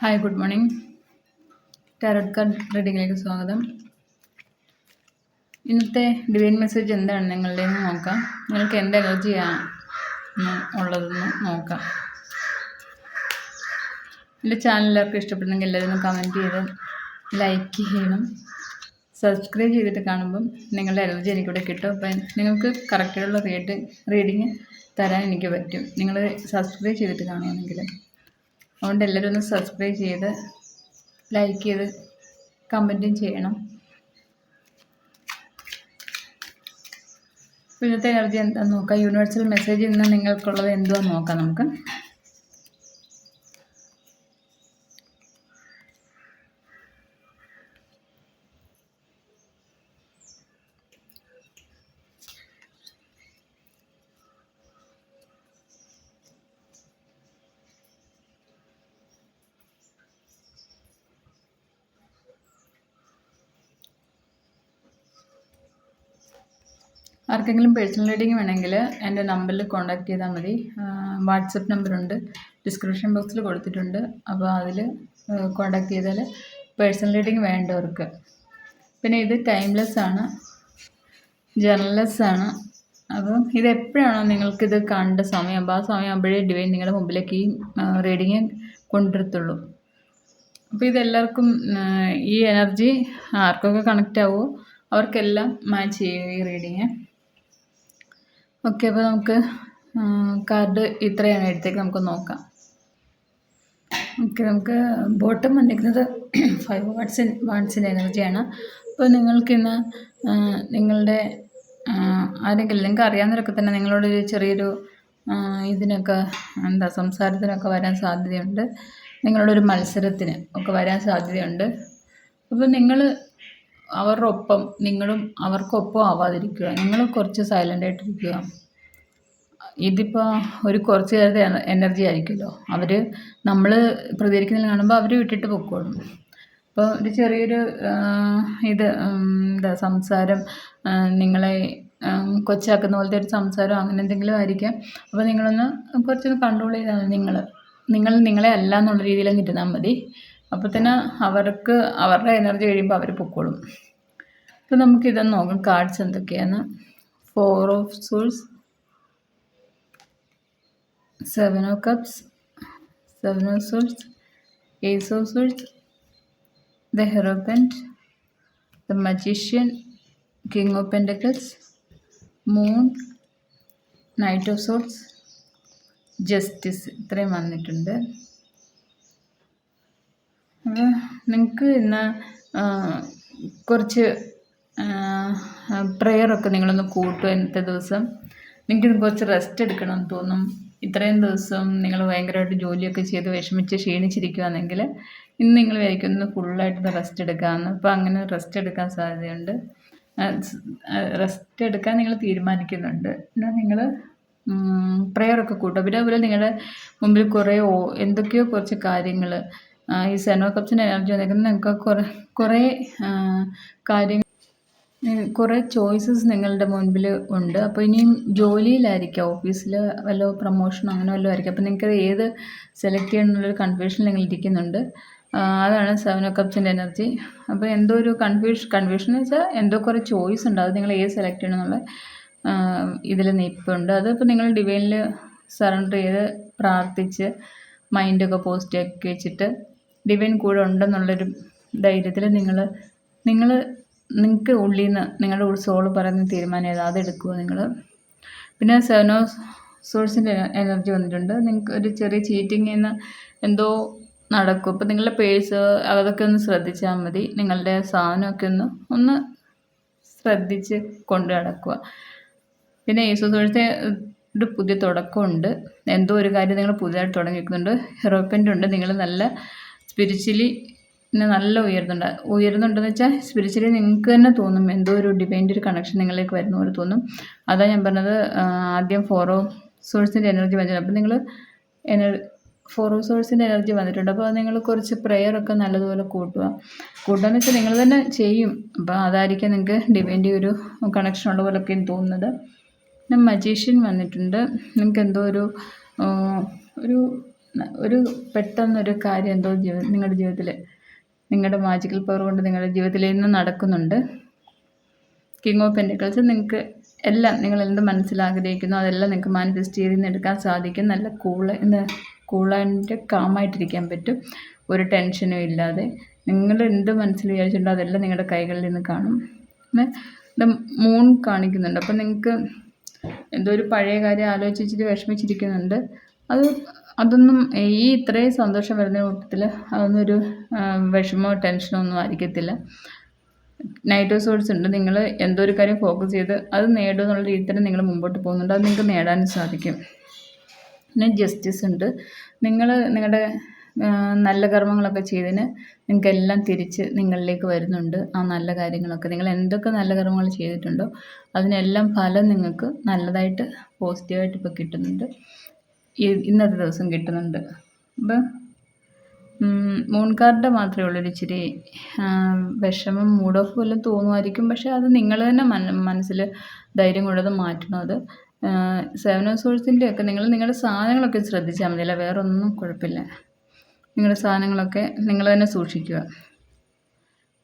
Hi good morning tarot card റീഡിങ്ങിലേക്ക് സ്വാഗതം ഇന്നത്തെ divine message എന്താണ് നിങ്ങളുടെ എന്ന് നോക്കാം നിങ്ങൾക്ക് എന്ത് എനർജിയാണ് ഉള്ളതെന്ന് നോക്കാം എന്റെ ചാനൽ എല്ലാവർക്കും ഇഷ്ടപ്പെടുന്നെങ്കിൽ എല്ലാവരും കമന്റ് ചെയ്ത് ലൈക്ക് ചെയ്യണം. സബ്സ്ക്രൈബ് ചെയ്തിട്ട് കാണുമ്പം നിങ്ങളുടെ എനർജി എനിക്കിവിടെ കിട്ടും. അപ്പം നിങ്ങൾക്ക് കറക്റ്റായിട്ടുള്ള റീഡ് റീഡിങ് തരാൻ എനിക്ക് പറ്റും. നിങ്ങൾ സബ്സ്ക്രൈബ് ചെയ്തിട്ട് കാണുകയാണെങ്കിൽ അതുകൊണ്ട് എല്ലാവരും ഒന്ന് സബ്സ്ക്രൈബ് ചെയ്ത് ലൈക്ക് ചെയ്ത് കമന്റും ചെയ്യണം. ഇന്നത്തെ എനർജി എന്താണെന്ന് നോക്കാം. യൂണിവേഴ്സൽ മെസ്സേജ് ഇന്ന് നിങ്ങൾക്കുള്ളത് എന്തുവാന്ന് നോക്കാം നമുക്ക്. ആർക്കെങ്കിലും പേഴ്സണൽ റീഡിങ് വേണമെങ്കിൽ എന്റെ നമ്പറിൽ കോൺടാക്ട് ചെയ്താൽ മതി. വാട്സപ്പ് നമ്പറുണ്ട് ഡിസ്ക്രിപ്ഷൻ ബോക്സിൽ കൊടുത്തിട്ടുണ്ട്. അപ്പോൾ അതിൽ കോൺടാക്ട് ചെയ്താൽ പേഴ്സണൽ റീഡിങ് വേണ്ടവർക്ക്. പിന്നെ ഇത് ടൈംലെസ് ആണ്. ജേർണലെസ് ആണ്. അപ്പം ഇത് എപ്പോഴാണോ നിങ്ങൾക്കിത് കണ്ട സമയം? ആ സമയം സമയമാകുമ്പോഴേ ഡിവൈൻ നിങ്ങളുടെ മുമ്പിലേക്ക് ഈ റീഡിങ് കൊണ്ടുവരത്തുള്ളൂ. അപ്പോൾ ഇതെല്ലാവർക്കും ഈ എനർജി ആർക്കൊക്കെ കണക്റ്റ് ആവുമോ? അവർക്കെല്ലാം മാച്ച് ചെയ്യും ഈ റീഡിങ് ഓക്കെ അപ്പോൾ നമുക്ക് കാർഡ് ഇത്രയാണ്. എടുത്തേക്ക് നമുക്ക് നോക്കാം. ഓക്കെ നമുക്ക് ബോട്ടം വന്നിരിക്കുന്നത് ഫൈവ് വാട്ട്സ് വാട്ട്സിന്റെ എനർജിയാണ് അപ്പോൾ നിങ്ങൾക്കിന്ന് നിങ്ങളുടെ ആരെങ്കിലും നിങ്ങൾക്ക് അറിയാവുന്നവരൊക്കെ തന്നെ നിങ്ങളോടൊരു ചെറിയൊരു ഇതിനൊക്കെ എന്താ സംസാരത്തിനൊക്കെ വരാൻ സാധ്യതയുണ്ട്. നിങ്ങളോടൊരു മത്സരത്തിന് ഒക്കെ വരാൻ സാധ്യതയുണ്ട്. അപ്പോൾ നിങ്ങൾ അവരുടെ ഒപ്പം നിങ്ങളും അവർക്കൊപ്പം ആവാതിരിക്കുക. നിങ്ങൾ കുറച്ച് സൈലന്റ് ആയിട്ടിരിക്കുക. ഇതിപ്പോൾ ഒരു കുറച്ച് നേരത്തെ എനർജി ആയിരിക്കുമല്ലോ. അവർ നമ്മൾ പ്രതികരിക്കുന്നത് കാണുമ്പോൾ അവർ വിട്ടിട്ട് പൊക്കോളും. അപ്പോൾ ഒരു ചെറിയൊരു ഇത് എന്താ സംസാരം നിങ്ങളെ കൊച്ചാക്കുന്ന പോലത്തെ ഒരു സംസാരം അങ്ങനെ എന്തെങ്കിലും ആയിരിക്കാം. അപ്പോൾ നിങ്ങളൊന്ന് കുറച്ചൊന്ന് കൺട്രോൾ ചെയ്താൽ നിങ്ങൾ നിങ്ങൾ നിങ്ങളെ അല്ല എന്നുള്ള രീതിയിലങ്ങ് ഇരുന്നാൽ മതി. അപ്പോൾ തന്നെ അവർക്ക് അവരുടെ എനർജി കഴിയുമ്പോൾ അവർ പൊക്കോളും. അപ്പോൾ നമുക്കിതൊന്ന് നോക്കാം കാർഡ്സ് എന്തൊക്കെയാണ്? Four of swords seven of cups seven of swords ace of swords the hierophant the magician king of pentacles moon knight of swords justice ഇത്രയും വന്നിട്ടുണ്ട് അപ്പോൾ നിങ്ങൾക്ക് ഇന്ന് കുറച്ച് പ്രെയറൊക്കെ നിങ്ങളൊന്ന് കൂട്ടും ഇന്നത്തെ ദിവസം. നിങ്ങൾക്ക് കുറച്ച് റെസ്റ്റ് എടുക്കണം തോന്നും. ഇത്രയും ദിവസം നിങ്ങൾ ഭയങ്കരമായിട്ട് ജോലിയൊക്കെ ചെയ്ത് വിഷമിച്ച് ക്ഷീണിച്ചിരിക്കുകയാണെങ്കിൽ ഇന്ന് നിങ്ങൾ വിചാരിക്കും ഒന്ന് ഫുള്ളായിട്ട് റെസ്റ്റ് എടുക്കാമെന്ന് അപ്പോൾ അങ്ങനെ റെസ്റ്റ് എടുക്കാൻ സാധ്യതയുണ്ട്. റെസ്റ്റ് എടുക്കാൻ നിങ്ങൾ തീരുമാനിക്കുന്നുണ്ട്. എന്നാൽ നിങ്ങൾ പ്രെയറൊക്കെ കൂട്ടും പിന്നെ അതുപോലെ നിങ്ങളുടെ മുമ്പിൽ കുറേ എന്തൊക്കെയോ കുറച്ച് കാര്യങ്ങൾ ഈ സെനോ കപ്സിന്റെ എനർജി വന്നിരിക്കുന്നത് നിങ്ങൾക്ക് കുറേ കുറേ കാര്യങ്ങൾ കുറേ ചോയ്സസ് നിങ്ങളുടെ മുൻപിൽ ഉണ്ട്. അപ്പോൾ ഇനിയും ജോലിയിലായിരിക്കാം? ഓഫീസിൽ വല്ല പ്രൊമോഷനോ അങ്ങനെ വല്ലതും ആയിരിക്കും? അപ്പോൾ നിങ്ങൾക്ക് ഏത് സെലക്ട് ചെയ്യണം എന്നുള്ളൊരു കൺഫ്യൂഷൻ നിങ്ങൾ ഇരിക്കുന്നുണ്ട്. അതാണ് സെവൻ കപ്സിന്റെ എനർജി അപ്പോൾ എന്തോ ഒരു കൺഫ്യൂഷൻ കൺഫ്യൂഷൻ എന്ന് വെച്ചാൽ എന്തോ കുറേ ചോയ്സ് ഉണ്ട്. അത് നിങ്ങൾ ഏത് സെലക്ട് ചെയ്യണം എന്നുള്ള ഇതിൽ നിൽപ്പുണ്ട്. അതിപ്പോൾ നിങ്ങൾ ഡിവൈനിൽ സറണ്ടർ ചെയ്ത് പ്രാർത്ഥിച്ച് മൈൻഡൊക്കെ പോസിറ്റീവ് ആക്കി വെച്ചിട്ട് ഡിവൈൻ കൂടെ ഉണ്ടെന്നുള്ളൊരു ധൈര്യത്തിൽ നിങ്ങൾ നിങ്ങൾ നിങ്ങൾക്ക് ഉള്ളിൽ നിന്ന് നിങ്ങളുടെ സോൾ പറയുന്ന തീരുമാനം ഏതാ? അതെടുക്കുക നിങ്ങൾ പിന്നെ സെവനോ സോഴ്സിന്റെ എനർജി വന്നിട്ടുണ്ട്. നിങ്ങൾക്ക് ഒരു ചെറിയ ചീറ്റിങ്ങിൽ നിന്ന് എന്തോ നടക്കും. അപ്പോൾ നിങ്ങളുടെ പേഴ്സ് അതൊക്കെ ഒന്ന് ശ്രദ്ധിച്ചാൽ മതി. നിങ്ങളുടെ സാധനമൊക്കെ ഒന്ന് ഒന്ന് ശ്രദ്ധിച്ച് കൊണ്ട് നടക്കുക. പിന്നെ യേശു സോഴ്സിന്റെ ഒരു പുതിയ തുടക്കമുണ്ട്. എന്തോ ഒരു കാര്യം നിങ്ങൾ പുതിയതായിട്ട് തുടങ്ങി വെക്കുന്നുണ്ട് ഹെറോപ്പന്റ് ഉണ്ട്. നിങ്ങൾ നല്ല സ്പിരിച്വലി പിന്നെ നല്ല ഉയർന്നുണ്ട്. ഉയർന്നുണ്ടെന്ന് വെച്ചാൽ സ്പിരിച്വലി നിങ്ങൾക്ക് തന്നെ തോന്നും എന്തോ ഒരു ഡിവൈന്റെ ഒരു കണക്ഷൻ നിങ്ങളിലേക്ക് വരുന്ന പോലെ തോന്നും. അതാ ഞാൻ പറഞ്ഞത് ആദ്യം ഫോറോ സോഴ്സിന്റെ എനർജി വന്നിട്ടുണ്ട്. അപ്പോൾ നിങ്ങൾ എനർ ഫോറോ സോഴ്സിന്റെ എനർജി വന്നിട്ടുണ്ട്. അപ്പോൾ നിങ്ങൾ കുറച്ച് പ്രെയറൊക്കെ നല്ലതുപോലെ കൂട്ടുക. കൂട്ടുകയെന്ന് വെച്ചാൽ നിങ്ങൾ തന്നെ ചെയ്യും. അപ്പോൾ അതായിരിക്കും നിങ്ങൾക്ക് ഡിവൈന്റെ ഒരു കണക്ഷൻ ഉള്ള പോലൊക്കെ തോന്നുന്നത്. പിന്നെ മജീഷ്യൻ വന്നിട്ടുണ്ട്. നിങ്ങൾക്ക് എന്തോ ഒരു ഒരു ഒരു പെട്ടെന്നൊരു കാര്യം എന്തോ ജീവ നിങ്ങളുടെ ജീവിതത്തിൽ നിങ്ങളുടെ മാജിക്കൽ പവർ കൊണ്ട് നിങ്ങളുടെ ജീവിതത്തിൽ ഇന്ന് നടക്കുന്നുണ്ട്. കിങ് ഓഫ് പെന്റിക്കിൾസ് നിങ്ങൾക്ക് എല്ലാം നിങ്ങൾ എന്ത് മനസ്സിലാഗ്രഹിക്കുന്നു അതെല്ലാം നിങ്ങൾക്ക് മാനിഫെസ്റ്റ് ചെയ്ത് എടുക്കാൻ സാധിക്കും. നല്ല കൂൾ എന്താ കൂളായിട്ട് കാമായിട്ടിരിക്കാൻ പറ്റും. ഒരു ടെൻഷനും ഇല്ലാതെ. നിങ്ങൾ എന്ത് മനസ്സിൽ വിചാരിച്ചിട്ടുണ്ടോ അതെല്ലാം നിങ്ങളുടെ കൈകളിൽ നിന്ന് കാണും. പിന്നെ ഇത് മൂൺ കാണിക്കുന്നുണ്ട്. അപ്പം നിങ്ങൾക്ക് എന്തോ ഒരു പഴയ കാര്യം ആലോചിച്ചിട്ട് വിഷമിച്ചിരിക്കുന്നുണ്ട്. അത് അതൊന്നും ഈ ഇത്രയും സന്തോഷം വരുന്ന കൂട്ടത്തിൽ അതൊന്നും ഒരു വിഷമോ ടെൻഷനോ ഒന്നും ആയിരിക്കത്തില്ല. നൈറ്റ് സോഴ്സ് ഉണ്ട്. നിങ്ങൾ എന്തോ ഒരു കാര്യം ഫോക്കസ് ചെയ്ത് അത് നേടുക എന്നുള്ള രീതിയിൽ നിങ്ങൾ മുമ്പോട്ട് പോകുന്നുണ്ട്. അത് നിങ്ങൾക്ക് നേടാനും സാധിക്കും. പിന്നെ ജസ്റ്റിസ് ഉണ്ട്. നിങ്ങൾ നിങ്ങളുടെ നല്ല കർമ്മങ്ങളൊക്കെ ചെയ്തതിന് നിങ്ങൾക്കെല്ലാം തിരിച്ച് നിങ്ങളിലേക്ക് വരുന്നുണ്ട്. ആ നല്ല കാര്യങ്ങളൊക്കെ. നിങ്ങൾ എന്തൊക്കെ നല്ല കർമ്മങ്ങൾ ചെയ്തിട്ടുണ്ടോ അതിനെല്ലാം ഫലം നിങ്ങൾക്ക് നല്ലതായിട്ട് പോസിറ്റീവായിട്ട് ഇപ്പോൾ കിട്ടുന്നുണ്ട്. ഇന്നത്തെ ദിവസം കിട്ടുന്നുണ്ട്. അപ്പം മൂൺ കാർഡ് മാത്രമേ ഉള്ളൂ. ഇച്ചിരി വിഷമം മൂഡ് ഓഫ് വല്ലതും തോന്നുമായിരിക്കും. പക്ഷേ അത് നിങ്ങൾ തന്നെ മന മനസ്സിൽ ധൈര്യം കൊണ്ടത് മാറ്റണം അത്. സെവൻ ഓഫ് സോഴ്സിന്റെ ഒക്കെ നിങ്ങൾ നിങ്ങളുടെ സാധനങ്ങളൊക്കെ ശ്രദ്ധിച്ചാൽ മതിയല്ല വേറൊന്നും കുഴപ്പമില്ല. നിങ്ങളുടെ സാധനങ്ങളൊക്കെ നിങ്ങൾ തന്നെ സൂക്ഷിക്കുക.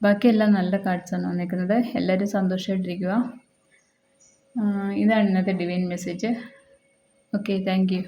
ബാക്കിയെല്ലാം നല്ല കാർഡ്സാണ് വന്നിരിക്കുന്നത്. എല്ലാവരും സന്തോഷമായിട്ടിരിക്കുക. ഇതാണ് ഇന്നത്തെ ഡിവൈൻ മെസ്സേജ് ഓക്കെ താങ്ക്